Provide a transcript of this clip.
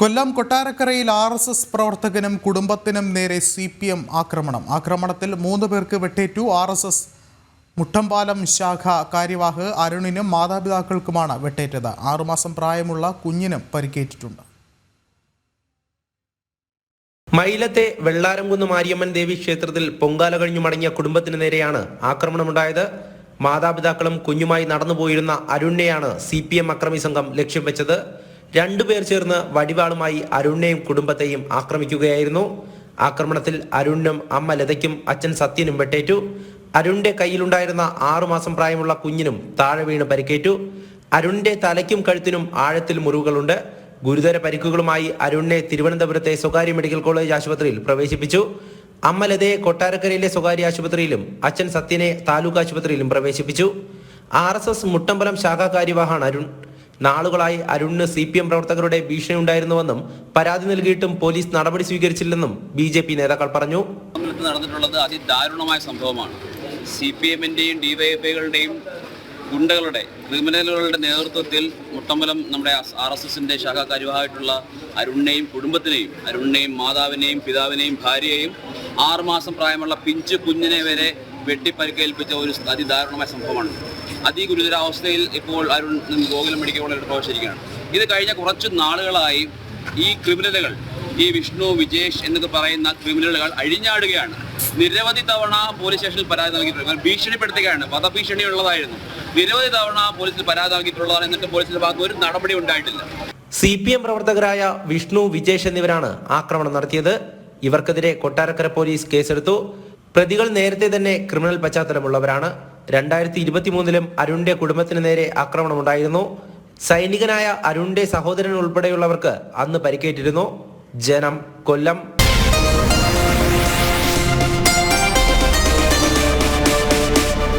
കൊല്ലം കൊട്ടാരക്കരയിൽ R S S പ്രവർത്തകനും കുടുംബത്തിനും നേരെ സി പി എം ആക്രമണം. ആക്രമണത്തിൽ മൂന്ന് പേർക്ക് വെട്ടേറ്റു. ആർ എസ് എസ് മുട്ടമ്പാലം ശാഖ കാര്യവാഹ് അരുണിനും മാതാപിതാക്കൾക്കുമാണ് വെട്ടേറ്റത്. ആറുമാസം പ്രായമുള്ള കുഞ്ഞിനും പരിക്കേറ്റിട്ടുണ്ട്. മയിലത്തെ വെള്ളാരംകുന്ന് മാരിയമ്മൻ ദേവി ക്ഷേത്രത്തിൽ പൊങ്കാല കഴിഞ്ഞു മടങ്ങിയ കുടുംബത്തിന് നേരെയാണ് ആക്രമണമുണ്ടായത്. മാതാപിതാക്കളും കുഞ്ഞുമായി നടന്നുപോയിരുന്ന അരുണിനെയാണ് സി പി എം അക്രമി സംഘം ലക്ഷ്യം വെച്ചത്. രണ്ടുപേർ ചേർന്ന് വടിവാളുമായി അരുണിനെയും കുടുംബത്തെയും ആക്രമിക്കുകയായിരുന്നു. ആക്രമണത്തിൽ അരുണിനും അമ്മ ലതയ്ക്കും അച്ഛൻ സത്യനും വെട്ടേറ്റു. അരുണിന്റെ കയ്യിലുണ്ടായിരുന്ന ആറുമാസം പ്രായമുള്ള കുഞ്ഞിനും താഴെ വീണ് പരിക്കേറ്റു. അരുണിന്റെ തലയ്ക്കും കഴുത്തിനും ആഴത്തിൽ മുറിവുകളുണ്ട്. ഗുരുതര പരിക്കുകളുമായി അരുണിനെ തിരുവനന്തപുരത്തെ സ്വകാര്യ മെഡിക്കൽ കോളേജ് ആശുപത്രിയിൽ പ്രവേശിപ്പിച്ചു. അമ്മ ലതയെ കൊട്ടാരക്കരയിലെ സ്വകാര്യ ആശുപത്രിയിലും അച്ഛൻ സത്യനെ താലൂക്ക് ആശുപത്രിയിലും പ്രവേശിപ്പിച്ചു. ആർ എസ് എസ് മുട്ടമ്പലം ശാഖാ കാര്യവാഹാണ് അരുൺ നാളുകളായി അരുണിന് സി പി എം പ്രവർത്തകരുടെ ഭീഷണി ഉണ്ടായിരുന്നുവെന്നും പരാതി നൽകിയിട്ടും പോലീസ് നടപടി സ്വീകരിച്ചില്ലെന്നും ബി ജെ പി നേതാക്കൾ പറഞ്ഞു. നടന്നിട്ടുള്ളത് അതിദാരുണമായ സംഭവമാണ്. സി പി എമ്മിന്റെയും ഡിവൈഎഫ്ഐകളുടെയും ഗുണ്ടകളുടെ ക്രിമിനലുകളുടെ നേതൃത്വത്തിൽ മുട്ടമ്പലം നമ്മുടെ ആർ എസ് എസിന്റെ ശാഖാ കാര്യവാഹമായിട്ടുള്ള അരുണിനെയും കുടുംബത്തിനെയും അരുണിനെയും മാതാവിനെയും പിതാവിനെയും ഭാര്യയെയും ആറുമാസം പ്രായമുള്ള പിഞ്ചു കുഞ്ഞിനെ വരെ വെട്ടിപ്പരിക്കേൽപ്പിച്ച ഒരു അതിദാരുണമായ സംഭവമാണ്. അതിഗുരുതരാവസ്ഥയിൽ ഇപ്പോൾ അരുൺ ഗോകുലം മെഡിക്കൽ കോളേജിൽ പ്രവേശിച്ചിരിക്കുകയാണ്. ഇത് കഴിഞ്ഞ കുറച്ച് നാളുകളായി ഈ ക്രിമിനലുകൾ ഈ വിഷ്ണു വിജേഷ് എന്നൊക്കെ പറയുന്ന ക്രിമിനലുകൾ അഴിഞ്ഞാടുകയാണ്. നിരവധി തവണ പോലീസ് സ്റ്റേഷനിൽ പരാതി നൽകിയിട്ടുണ്ട്. ഭീഷണിപ്പെടുത്തുകയാണ്. വധഭീഷണി ഉള്ളതായിരുന്നു നിരവധി തവണ പോലീസിൽ പരാതി നൽകിയിട്ടുള്ളതാണ്. എന്നിട്ട് പോലീസിന്റെ ഭാഗത്ത് ഒരു നടപടി ഉണ്ടായിട്ടില്ല. സി പി എം പ്രവർത്തകരായ വിഷ്ണു വിജേഷ് എന്നിവരാണ് ആക്രമണം നടത്തിയത്. ഇവർക്കെതിരെ കൊട്ടാരക്കര പോലീസ് കേസെടുത്തു. പ്രതികൾ നേരത്തെ തന്നെ ക്രിമിനൽ പശ്ചാത്തലമുള്ളവരാണ്. രണ്ടായിരത്തി ഇരുപത്തി മൂന്നിലും അരുണിന്റെ കുടുംബത്തിന് നേരെ ആക്രമണം ഉണ്ടായിരുന്നു സൈനികനായ അരുണിന്റെ സഹോദരൻ ഉൾപ്പെടെയുള്ളവർക്ക് അന്ന് പരിക്കേറ്റിരുന്നു. ജനം കൊല്ലം.